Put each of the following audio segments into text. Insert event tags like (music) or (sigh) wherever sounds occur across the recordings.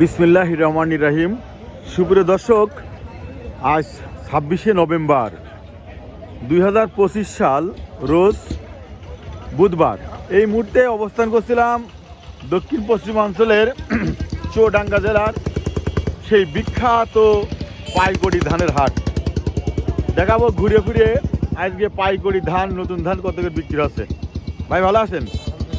বিসমিল্লাহ রহমান রাহিম। সুপ্রিয় দর্শক, আজ ছাব্বিশে নভেম্বর দুই হাজার পঁচিশ সাল, রোজ বুধবার। এই মুহূর্তে অবস্থান করছিলাম দক্ষিণ পশ্চিমাঞ্চলের (clears throat) চুয়াডাঙ্গা জেলার সেই বিখ্যাত পাইকড়ি ধানের হাট। দেখাবো ঘুরে ঘুরে আজকে পাইকড়ি ধান, নতুন ধান কত করে বিক্রি হচ্ছে। ভাই, ভালো আছেন?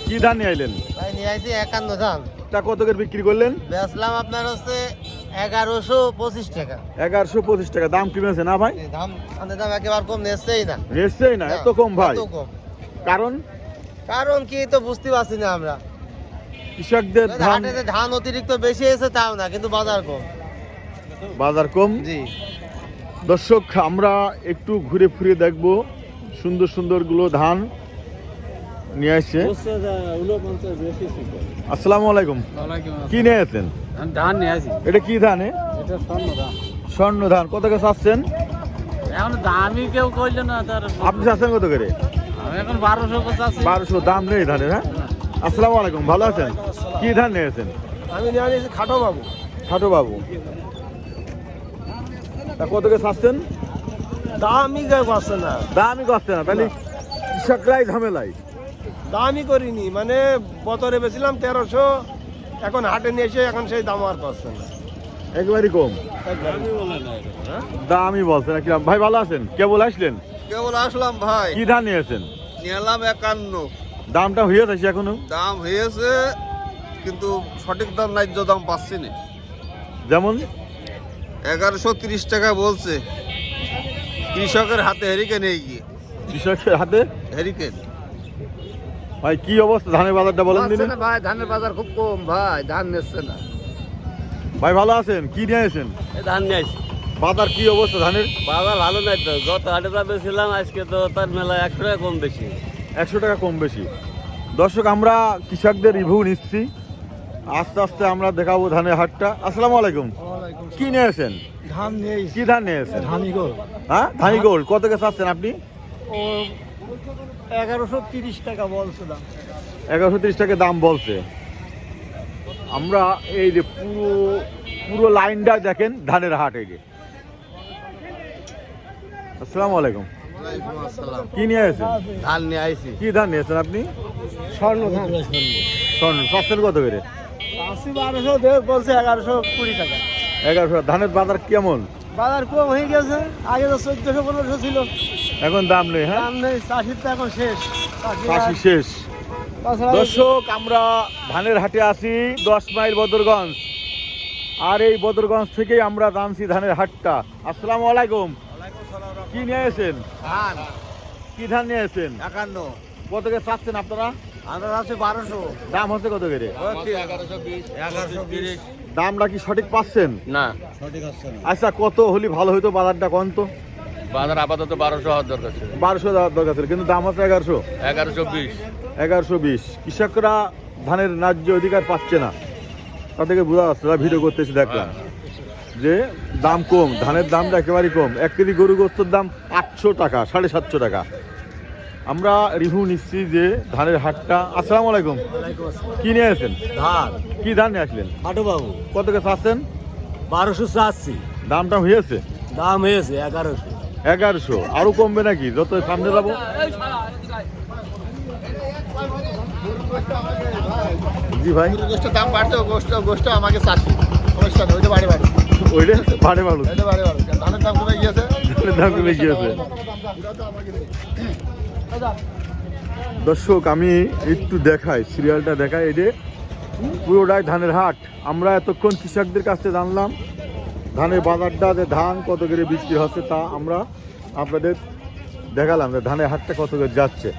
কি ধান নিয়ে আইলেন? ভাই, নিয়ে আসি একান্ন ধান। তা কত করে বিক্রি করলেন? বেচলাম আপনার হচ্ছে এগারোশো পঁচিশ টাকা। এগারোশো পঁচিশ টাকা। দাম কিনেছে না ভাই? দাম দাম একেবারে কম না। না? এত কম ভাই? কম। কারণ? কারণ কি তো বুঝতে পারছি না আমরা। কৃষকদের ধান যে ধান অতিরিক্ত বেশি এসে তাও না কিন্তু বাজার কম। বাজার কম? জি। দর্শক আমরা একটু ঘুরে ফিরে দেখব সুন্দর সুন্দরগুলো ধান। নিয়ে আসছে? আসসালামু আলাইকুম। কি নিয়ে আসছেন? ধান নিয়ে আসি এটা কি ধান এটা স্বর্ণ ধান। স্বর্ণ ধান কত করে চাচ্ছেন? এখন দামই কেউ না তার আপনি চাচ্ছেন কত করে? আমি এখন বারোশো বারোশো দাম নেই ধানের হ্যাঁ? আসসালামু আলাইকুম ভালো আছেন? কি ধান নিয়েছেন আমি নিয়ে আসি খাটো বাবু। খাটো বাবু তা কত করে চাচ্ছেন? দামই কেউ না। দামই করছে না তাহলে কৃষকরাই ঝামেলাই দামই করিনি মানে বতরে বেছিলাম তেরোশো এখন হাটে নিয়ে এসে এখন সেই দাম আর পাচ্ছে না। একবারই কম? দামই বলছে না কিরম ভাই ভালো আছেন? কেবল আসলেন? কেবল আসলাম ভাই। কি ধান নিয়েছেন? নিলাম একান্ন। দামটা হয়ে যাচ্ছে এখনও? দাম হয়েছে কিন্তু সঠিক দাম ন্যায্য দাম পাচ্ছি না। যেমন? এগারোশো তিরিশ টাকা বলছে। কৃষকের হাতে হেরিকেন এই গিয়ে। কৃষকের হাতে? হেরিকেন ভাই কি অবস্থা? ধানের বাজারটা বলেন দিন। ভাই ধানের বাজার খুব কম ভাই ধান নিচ্ছে না। ভাই ভালো আছেন? কি নিয়েছেন ধান নিয়ে আসি বাজার কি অবস্থা ধানের? বাজার ভালো নাই তো গত হাটে বেছিলাম আজকে তো তার মেলা একশো টাকা কম বেশি। একশো টাকা কম বেশি। দর্শক আমরা কৃষকদের রিভিউ নিচ্ছি। আস্তে আস্তে আমরা দেখাবো ধানের হাটটা। আসসালামু আলাইকুম। কি নিয়েছেন ধান নেই কি ধান নিয়েছেন ধানই গো হ্যাঁ? ধানি গোল্ড কত কে চাচ্ছেন আপনি? ও এগারোশো তিরিশ টাকা বলছে দাম। এগারোশো তিরিশ টাকা দাম বলছে। আমরা এই যে পুরো পুরো লাইনটা দেখেন ধানের হাট এই যে। আসসালামু আলাইকুম। কি নিয়ে আসেন ধান নিয়ে আইছি। কি ধান নিয়েছেন আপনি? স্বর্ণ ধান। শোন চাচ্ছেন কত করে? আশি বারোশো বলছে এগারোশো কুড়ি টাকা। এগারোশো। ধানের বাজার কেমন? বাজার কম হয়ে গেছে। আগে তো চোদ্দশো পনেরোশো ছিল। এখন দাম নেই হ্যাঁ? দাম নেই চাষির তো এখন শেষ। চাষি শেষ। তাছাড়া দর্শক আমরা ধানের হাটে আছি দশ মাইল বদরগঞ্জ। আর এই বদরগঞ্জ থেকেই আমরা জানছি ধানের হাটটা। আসসালামু আলাইকুম। কি নিয়ে এসেছেন? ধান। কি ধান নিয়ে এসেছেন? একান্ন। কত করে চাচ্ছেন আপনারা? আমরা আছে বারোশো। দাম হচ্ছে কত করে? দামটা কি সঠিক পাচ্ছেন? না। সঠিক আচ্ছা কত হলে ভালো হইতো বাজারটা কোন তো? বাজার আপাতত বারোশো হওয়ার দরকার ছিল। বারোশো দরকার ছিল কিন্তু দাম হচ্ছে এগারোশো। এগারোশো বিশ। এগারোশো বিশ। কৃষকরা ধানের ন্যায্য অধিকার পাচ্ছে না। তা থেকে বোঝা যাচ্ছে তারা ভিডিও করতেছি দেখলাম। যে দাম কম ধানের দামটা একেবারেই কম। এক কেজি গরু গোস্তর দাম আটশো টাকা সাড়ে সাতশো টাকা। আমরা রিভিউ নিচ্ছি যে ধানের হাটটা আসসালামু আলাইকুম। কি নিয়ে আসেন ধান। কি ধান নিয়ে আসলেন? হাটু বাবু কত কে চাচ্ছেন? বারোশো চাচ্ছি। দামটা হয়েছে? দাম হয়েছে এগারোশো। এগারোশো। আরও কমবে নাকি? যত সামনে যাব। জি ভাই। গোষ্ঠ দাম বাড়ছে গোষ্ঠ গোষ্ঠ আমাকে চাষি সমস্যা নেই ওইটা বাড়ি বাড়ি। ওইটা বাড়ে মানুষ ওইটা বাড়ি বাড়ি ধানের দাম কমে গিয়েছে। ধানের দাম কমে গিয়েছে। দর্শক আমি একটু দেখাই সিরিয়ালটা দেখাই। এই যে পুরোটাই ধানের হাট। আমরা এতক্ষণ কৃষকদের কাছ থেকে জানলাম ধানের বাজারটা যে ধান কত করে বিক্রি হচ্ছে তা আমরা আপনাদের দেখালাম যে ধানের হাটটা কত করে যাচ্ছে।